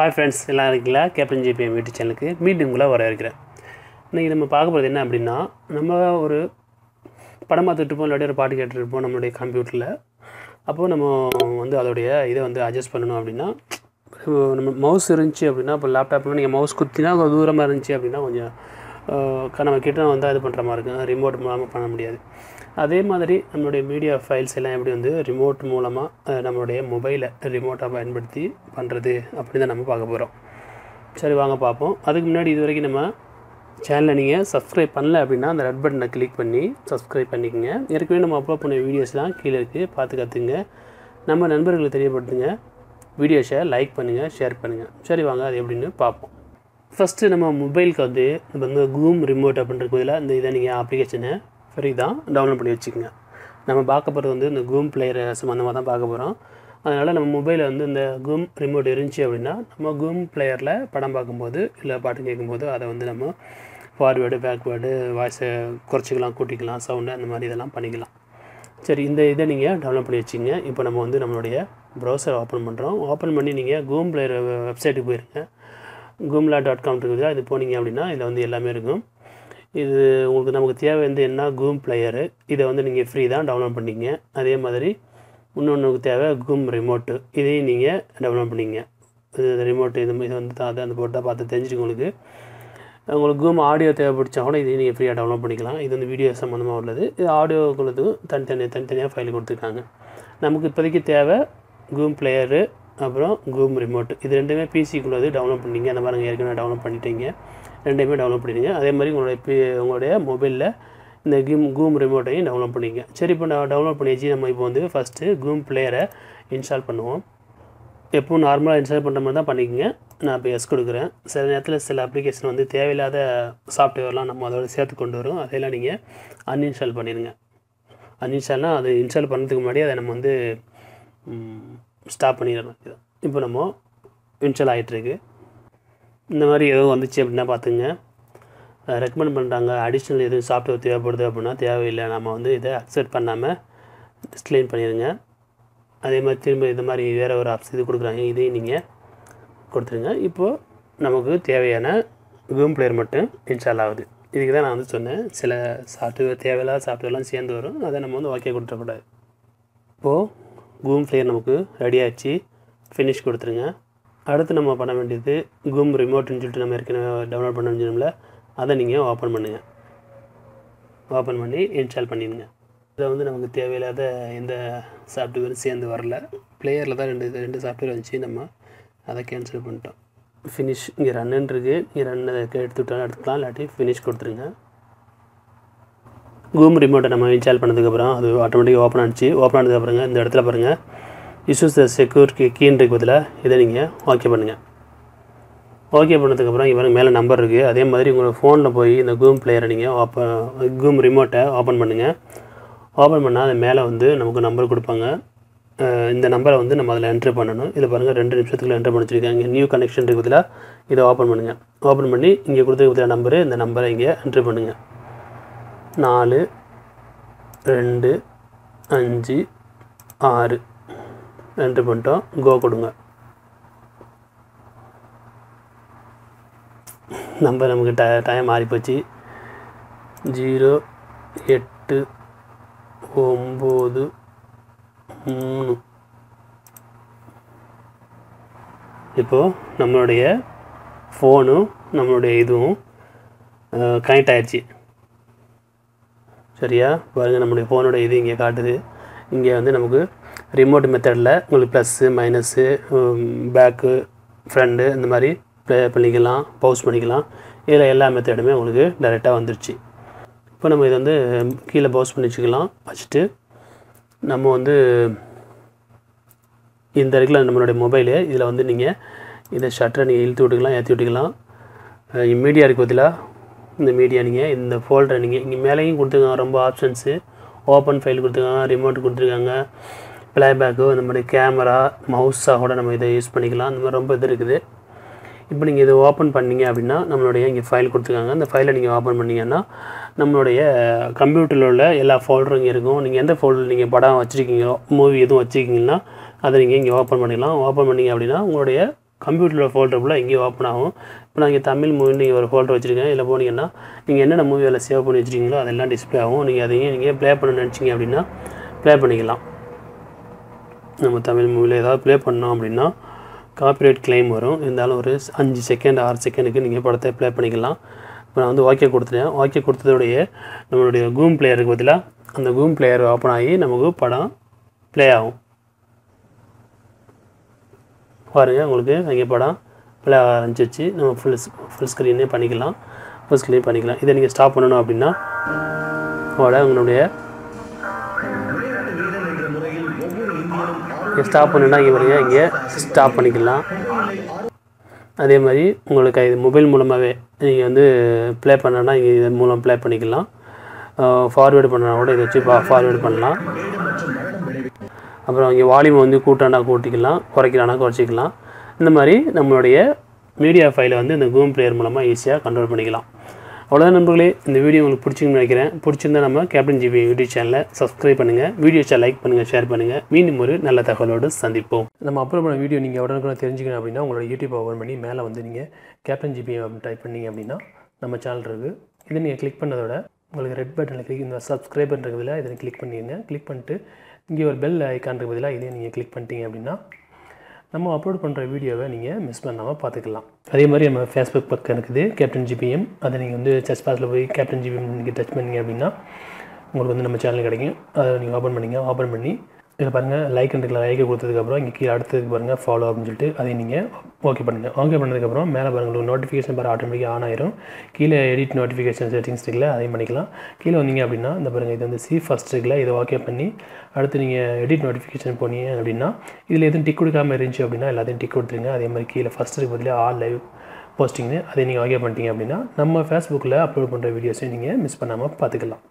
Hi friends எல்லாம் இருக்கீங்களா? Captain GBM YouTube சேனலுக்கு மீண்டும் உங்களை வர இன்றைக்கி நம்ம பார்க்க போகிறது என்ன அப்படின்னா நம்ம ஒரு படம் பார்த்துட்டு இருப்போம் இல்லாட்டி ஒரு பாட்டு கேட்டுருப்போம் நம்மளுடைய கம்ப்யூட்டரில் அப்போது நம்ம வந்து அதோடைய இதை வந்து அட்ஜஸ்ட் பண்ணணும் அப்படின்னா நம்ம மவுஸ் இருந்துச்சு அப்படின்னா இப்போ லேப்டாப்பில் நீங்கள் மவுஸ் குத்தினா கொஞ்சம் தூரமாக இருந்துச்சு அப்படின்னா கொஞ்சம் நம்ம கிட்ட வந்து இது பண்ணுற மாதிரி இருக்கும். ரிமோட் மூலமாக பண்ண முடியாது. அதே மாதிரி நம்மளுடைய மீடியா ஃபைல்ஸ் எல்லாம் எப்படி வந்து ரிமோட் மூலமாக நம்மளுடைய மொபைலை ரிமோட்டாக பயன்படுத்தி பண்ணுறது அப்படி தான் நம்ம பார்க்க போகிறோம் சரி வாங்க பார்ப்போம். அதுக்கு முன்னாடி இது வரைக்கும் நம்ம சேனலை நீங்கள் சப்ஸ்கிரைப் பண்ணல அப்படின்னா அந்த ரெட் பட்டனை கிளிக் பண்ணி சப்ஸ்கிரைப் பண்ணிக்கோங்க. ஏற்கனவே நம்ம அப்லோட் பண்ண வீடியோஸ்லாம் கீழே இருக்குது பார்த்து கற்றுங்க நம்ம நண்பர்களுக்கு தெரியப்படுத்துங்க. வீடியோஸை லைக் பண்ணுங்கள் ஷேர் பண்ணுங்கள் சரி வாங்க அது எப்படின்னு பார்ப்போம். ஃபஸ்ட்டு நம்ம மொபைலுக்கு வந்து நம்ம வந்து கூம் ரிமோட் அப்படின்ற பதிலாக இந்த இதை நீங்கள் அப்ளிகேஷனை ஃப்ரீ தான் டவுன்லோட் பண்ணி வச்சுக்கோங்க. நம்ம பார்க்க போகிறது வந்து இந்த கூம் பிளேயர் சம்மந்தமாக தான் பார்க்க போகிறோம் அதனால் நம்ம மொபைலில் வந்து இந்த கூம் ரிமோட் இருந்துச்சு அப்படின்னா நம்ம கூம் பிளேயரில் படம் பார்க்கும்போது இல்லை பாட்டு கேட்கும்போது அதை வந்து நம்ம ஃபார்வேர்டு பேக்வேர்டு வாய்ஸை குறைச்சிக்கலாம் கூட்டிக்கலாம் சவுண்டு அந்த மாதிரி இதெல்லாம் பண்ணிக்கலாம். சரி இந்த இதை நீங்கள் டவுன்லோட் பண்ணி வச்சுங்க இப்போ நம்ம வந்து நம்மளுடைய ப்ரௌசர் ஓப்பன் பண்ணுறோம் ஓப்பன் பண்ணி நீங்கள் கூம் பிளேயர் வெப்சைட்டுக்கு போயிருங்க. கும்லா டாட் காம் இருக்குது. அது போனீங்க அப்படின்னா இதில் வந்து எல்லாமே இருக்கும். இது உங்களுக்கு நமக்கு தேவை வந்து என்ன கூம் பிளேயரு இதை வந்து நீங்கள் ஃப்ரீ தான் டவுன்லோட் பண்ணிங்க. அதே மாதிரி இன்னொன்றுக்கு தேவை கூம் ரிமோட்டு இதையும் நீங்கள் டவுன்லோட் பண்ணிங்க. இது ரிமோட்டு இது இது வந்து அதை அந்த போட்டால் பார்த்து தெரிஞ்சுக்க உங்களுக்கு. உங்களுக்கு கூம் ஆடியோ தேவைப்படுச்சா கூட இதையும் நீங்கள் ஃப்ரீயாக டவுன்லோட் பண்ணிக்கலாம். இது வந்து வீடியோ சம்மந்தமாக உள்ளது. இது ஆடியோக்குள்ளதுக்கும் தனித்தனியாக தனித்தனியாக ஃபைல் கொடுத்துருக்காங்க. நமக்கு இப்போதைக்கு தேவை கூம் பிளேயரு அப்புறம் கூம் ரிமோட் இது ரெண்டுமே பிசிக்குள்ளது டவுன்லோட் பண்ணிங்க அந்த மாதிரி ஏற்கனவே டவுன்லோட் பண்ணிட்டீங்க. ரெண்டையுமே டவுன்லோட் பண்ணிடுங்க அதே மாதிரி உங்களுடைய பி உங்களுடைய மொபைலில் இந்த கிம் கூம் ரிமோட்டையும் டவுன்லோட் பண்ணிங்க. சரி இப்போ நான் டவுன்லோட் பண்ணியாச்சு. நம்ம இப்போ வந்து ஃபஸ்ட்டு கூம் பிளேயரை இன்ஸ்டால் பண்ணுவோம். எப்பவும் நார்மலாக இன்ஸ்டால் பண்ணுற மாதிரி தான் பண்ணிக்கோங்க. நான் இப்போ எஸ் கொடுக்குறேன். சில நேரத்தில் சில அப்ளிகேஷன் வந்து தேவையில்லாத சாஃப்ட்வேர்லாம் நம்ம அதோட சேர்த்து கொண்டு வரும். அதையெல்லாம் நீங்கள் அன்இன்ஸ்டால் பண்ணிடுங்க. அன்இன்ஸ்டால்னால் அது இன்ஸ்டால் பண்ணுறதுக்கு முன்னாடி அதை நம்ம வந்து ஸ்டாப் பண்ணிடணும் இப்போ நம்ம இன்ஸ்டால் ஆகிட்டுருக்கு இந்த மாதிரி எதுவும் வந்துச்சு அப்படின்னா பார்த்துங்க. ரெக்கமெண்ட் பண்ணுறாங்க அடிஷ்னல் எதுவும் சாஃப்ட்வேர் தேவைப்படுது அப்படின்னா தேவையில்லை. நம்ம வந்து இதை அக்செப்ட் பண்ணாமல் டிஸ்க்ளைன் பண்ணிடுங்க. அதே மாதிரி திரும்ப இந்த மாதிரி வேறு ஒரு ஆப்ஸ் இது கொடுக்குறாங்க. இதையும் நீங்கள் கொடுத்துருங்க. இப்போது நமக்கு தேவையான கூம் பிளேயர் மட்டும் இன்ஸ்டால் ஆகுது. இதுக்கு தான் நான் வந்து சொன்னேன். சில சாஃப்ட்வேர் தேவையில்லாத சாஃப்ட்வேர்லாம் சேர்ந்து வரும். அதை நம்ம வந்து ஓகே கொடுத்துடக்கூடாது. இப்போது கூம் ஃப்ளேயர் நமக்கு ரெடி ஆச்சு ஃபினிஷ் கொடுத்துருங்க. அடுத்து நம்ம பண்ண வேண்டியது கூம் ரிமோட்னு சொல்லிட்டு நம்ம ஏற்கனவே டவுன்லோட் பண்ண வேண்டியதுல அதை நீங்கள் ஓப்பன் பண்ணுங்கள் ஓப்பன் பண்ணி இன்ஸ்டால் பண்ணிடுங்க. இதில் வந்து நமக்கு தேவையில்லாத எந்த சாஃப்ட்வேரும் சேர்ந்து வரல. பிளேயரில் தான் ரெண்டு ரெண்டு சாஃப்ட்வேர் வந்துச்சு. நம்ம அதை கேன்சல் பண்ணிட்டோம். ஃபினிஷ் இங்கே ரன்னு இருக்குது இங்கே ரன் எடுத்து விட்டாலும் எடுத்துக்கலாம். இல்லாட்டி ஃபினிஷ் கொடுத்துருங்க. கூம் ரிமோட்டை நம்ம இன்ஸ்டால் பண்ணதுக்கப்புறம் அது ஆட்டோமேட்டிக்காக ஓப்பன் ஆனிச்சு ஓப்பன் ஆனதுக்கப்புறங்க இந்த இடத்துல பாருங்கள் இஷ்யூஸ் த செக்யூர் கீ கீன்றதுக்கு பதிலாக இதை நீங்கள் ஓகே பண்ணுங்கள் ஓகே பண்ணதுக்கப்புறம் இங்கே பாருங்க மேலே நம்பர் இருக்குது அதே மாதிரி உங்களோட ஃபோனில் போய் இந்த கூம் பிளேயரை நீங்கள் ஓப்பன் கூம் ரிமோட்டை ஓப்பன் பண்ணுங்கள் ஓப்பன் பண்ணால் அது மேலே வந்து நமக்கு நம்பர் கொடுப்பாங்க. இந்த நம்பரை வந்து நம்ம அதில் என்ட்ரு பண்ணணும். இதில் பாருங்கள் ரெண்டு நிமிஷத்துக்குள்ள என்ட்ரு பண்ணி வச்சுருக்காங்க நியூ கனெக்ஷன் இருக்குதுல இதை ஓப்பன் பண்ணுங்கள் ஓப்பன் பண்ணி இங்கே கொடுத்துருக்க நம்பரு இந்த நம்பரை இங்கே என்ட்ரு பண்ணுங்கள் நாலு ரெண்டு அஞ்சு ஆறு. என்ட்ரு பண்ணிட்டோம் கோ கொடுங்க. நம்பர் நமக்கு ட டைம் மாறிப்போச்சு. ஜீரோ எட்டு ஒம்பது மூணு. இப்போது நம்மளுடைய ஃபோனும் நம்மளுடைய இதுவும் கனெக்ட் ஆயிடுச்சு சரியா? பாருங்கள் நம்மளுடைய ஃபோனோட இது இங்கே காட்டுது. இங்கே வந்து நமக்கு ரிமோட் மெத்தடில் உங்களுக்கு ப்ளஸ்ஸு மைனஸ்ஸு பேக்கு ஃப்ரண்டு இந்த மாதிரி ப்ளே பண்ணிக்கலாம் பவுஸ் பண்ணிக்கலாம். இதில் எல்லா மெத்தடுமே உங்களுக்கு டைரெக்டாக வந்துருச்சு. இப்போ நம்ம இதை வந்து கீழே பவுஸ் பண்ணி வச்சுக்கலாம். வச்சுட்டு நம்ம வந்து இந்த இருக்குல்ல நம்மளுடைய மொபைலு இதில் வந்து நீங்கள் இதை ஷட்டரை நீங்கள் இழுத்து விட்டுக்கலாம் ஏற்றி விட்டுக்கலாம். மீடியா இருக்கு பதிலாக இந்த மீடியா நீங்கள் இந்த ஃபோல்டரை நீங்கள் இங்கே மேலேயும் கொடுத்துருக்காங்க ரொம்ப ஆப்ஷன்ஸு ஓப்பன் ஃபைல் கொடுத்துருக்காங்க ரிமோட் கொடுத்துருக்காங்க. ப்ளேபேக்கு இந்த மாதிரி கேமரா மவுஸாக கூட நம்ம இதை யூஸ் பண்ணிக்கலாம். அந்த மாதிரி ரொம்ப இது இருக்குது. இப்போ நீங்கள் இதை ஓப்பன் பண்ணீங்க அப்படின்னா நம்மளுடைய இங்கே ஃபைல் கொடுத்துருக்காங்க. அந்த ஃபைலை நீங்கள் ஓப்பன் பண்ணீங்கன்னா நம்மளுடைய கம்ப்யூட்டரில் உள்ள எல்லா ஃபோல்டரும் இங்கே இருக்கும். நீங்கள் எந்த ஃபோல்டர் நீங்கள் படம் வச்சுருக்கீங்களோ மூவி எதுவும் வச்சுருக்கீங்கன்னா அதை நீங்கள் இங்கே ஓப்பன் பண்ணிக்கலாம். ஓப்பன் பண்ணீங்க அப்படின்னா உங்களுடைய கம்ப்யூட்டரில் ஃபோல்டர் ஃபுல்லாக இங்கேயே ஓப்பன் ஆகும். இப்போ நான் இங்கே தமிழ் மூவி நீங்கள் ஒரு ஃபோல்டர் வச்சுருக்கேன். இதில் போனீங்கன்னா நீங்கள் என்னென்ன மூவி அதில் சேவ் பண்ணி வச்சுருக்கீங்களோ அதெல்லாம் டிஸ்ப்ளே ஆகும். நீங்கள் அதையும் நீங்கள் ப்ளே பண்ண நினச்சிங்க அப்படின்னா ப்ளே பண்ணிக்கலாம். நம்ம தமிழ் மூவியில் ஏதாவது ப்ளே பண்ணோம் அப்படின்னா காப்பிரைட் கிளைம் வரும். இருந்தாலும் ஒரு அஞ்சு செகண்ட் ஆறு செகண்டுக்கு நீங்கள் படத்தை ப்ளே பண்ணிக்கலாம். இப்போ நான் வந்து ஓகே கொடுத்துட்டேன். ஓகே கொடுத்ததோடைய நம்மளுடைய கூம் பிளேயருக்கு பதிலாக அந்த கூம் பிளேயர் ஓப்பன் ஆகி நமக்கு படம் ப்ளே ஆகும். பாருங்கள் உங்களுக்கு அங்கே படம் பிள்ளை ஆரம்பிச்சிருச்சு நம்ம ஃபுல் ஃபுல் ஸ்க்ரீனே பண்ணிக்கலாம். ஃபுல் ஸ்க்ரீன் பண்ணிக்கலாம். இதை நீங்கள் ஸ்டாப் பண்ணணும் அப்படின்னா அதோட உங்களுடைய இங்கே ஸ்டாப் பண்ணுன்னா இங்கே பாருங்க இங்கே ஸ்டாப் பண்ணிக்கலாம். அதே மாதிரி உங்களுக்கு இது மொபைல் மூலமாகவே நீங்கள் வந்து ப்ளே பண்ணனா இங்கே இதன் மூலம் ப்ளே பண்ணிக்கலாம். ஃபார்வேர்டு பண்ணனா கூட இதை வச்சு ஃபார்வேர்டு பண்ணலாம். அப்புறம் இங்கே வால்யூம் வந்து கூட்டானா கூட்டிக்கலாம் குறைக்கலானா குறைச்சிக்கலாம். இந்த மாதிரி நம்மளுடைய மீடியா ஃபைலை வந்து இந்த கூம் பிளேயர் மூலமாக ஈஸியாக கண்ட்ரோல் பண்ணிக்கலாம். அவ்வளோதான் நண்பர்களே இந்த வீடியோ உங்களுக்கு பிடிச்சிங்கன்னு நினைக்கிறேன். பிடிச்சிருந்தா நம்ம கேப்டன் ஜிபி யூடியூப் சேனலை சப்ஸ்கிரைப் பண்ணுங்கள் வீடியோஸை லைக் பண்ணுங்கள் ஷேர் பண்ணுங்கள் மீண்டும் ஒரு நல்ல தகவலோடு சந்திப்போம். நம்ம அப்லோட் பண்ண வீடியோ நீங்கள் உடனுக்குள்ள தெரிஞ்சுக்கணும் அப்படின்னா உங்களோட யூடியூப் ஓப்பன் பண்ணி மேலே வந்து நீங்கள் கேப்டன் ஜிபி டைப் பண்ணீங்க அப்படின்னா நம்ம சேனல் இருக்குது இதை நீங்கள் கிளிக் பண்ணதோட உங்களுக்கு ரெட் பட்டனில் கிளிக் இந்த சப்ஸ்கிரைப் இருக்கிறதுல இதை கிளிக் பண்ணிடுங்க கிளிக் பண்ணிட்டு இங்கே ஒரு பெல் ஐக்கானுக்கு பதிலாக இதையும் நீங்கள் கிளிக் பண்ணிட்டீங்க அப்படின்னா நம்ம அப்லோட் பண்ணுற வீடியோவை நீங்கள் மிஸ் பண்ணாமல் பார்த்துக்கலாம். அதே மாதிரி நம்ம ஃபேஸ்புக் பக்கம் இருக்குது கேப்டன் ஜிபிஎம் அதை நீங்கள் வந்து சர்ச் பாஸில் போய் கேப்டன் ஜிபிஎம் நீங்கள் டச் பண்ணீங்க அப்படின்னா உங்களுக்கு வந்து நம்ம சேனல் கிடைக்கும். அதை நீங்கள் ஓப்பன் பண்ணிங்க ஓப்பன் பண்ணி இதில் பாருங்கள் லைக் இருக்குல்ல லைக்கை கொடுத்ததுக்கப்புறம் இங்கே கீழே அடுத்ததுக்கு பாருங்கள் ஃபாலோ அப்படின்னு சொல்லிட்டு அதை நீங்கள் ஓகே பண்ணுங்கள் ஓகே பண்ணதுக்கப்புறம் மேலே பாருங்கள் உங்களுக்கு நோட்டிஃபிகேஷன் பாரு ஆட்டோமேட்டிக்காக ஆன் ஆயிரும். கீழே எடிட் நோட்டிஃபிகேஷன் செட்டிங்ஸ் இருக்குல்ல அதையும் பண்ணிக்கலாம். கீழே வந்தீங்க அப்படின்னா இந்த பாருங்கள் இது வந்து சி ஃபஸ்ட் இருக்குல்ல இதை ஓகே பண்ணி அடுத்து நீங்கள் எடிட் நோட்டிஃபிகேஷன் போனீங்க அப்படின்னா இதில் எதுவும் டிக் கொடுக்காமல் இருந்துச்சு அப்படின்னா எல்லாத்தையும் டிக் கொடுத்துருங்க. அதே மாதிரி கீழே ஃபஸ்ட்டுக்கு பதிலாக ஆல் லைவ் போஸ்டிங்னு அதை நீங்கள் ஓகே பண்ணிட்டீங்க அப்படின்னா நம்ம ஃபேஸ்புக்கில் அப்லோட் பண்ணுற வீடியோஸையும் நீங்கள் மிஸ் பண்ணாமல் பார்த்துக்கலாம்.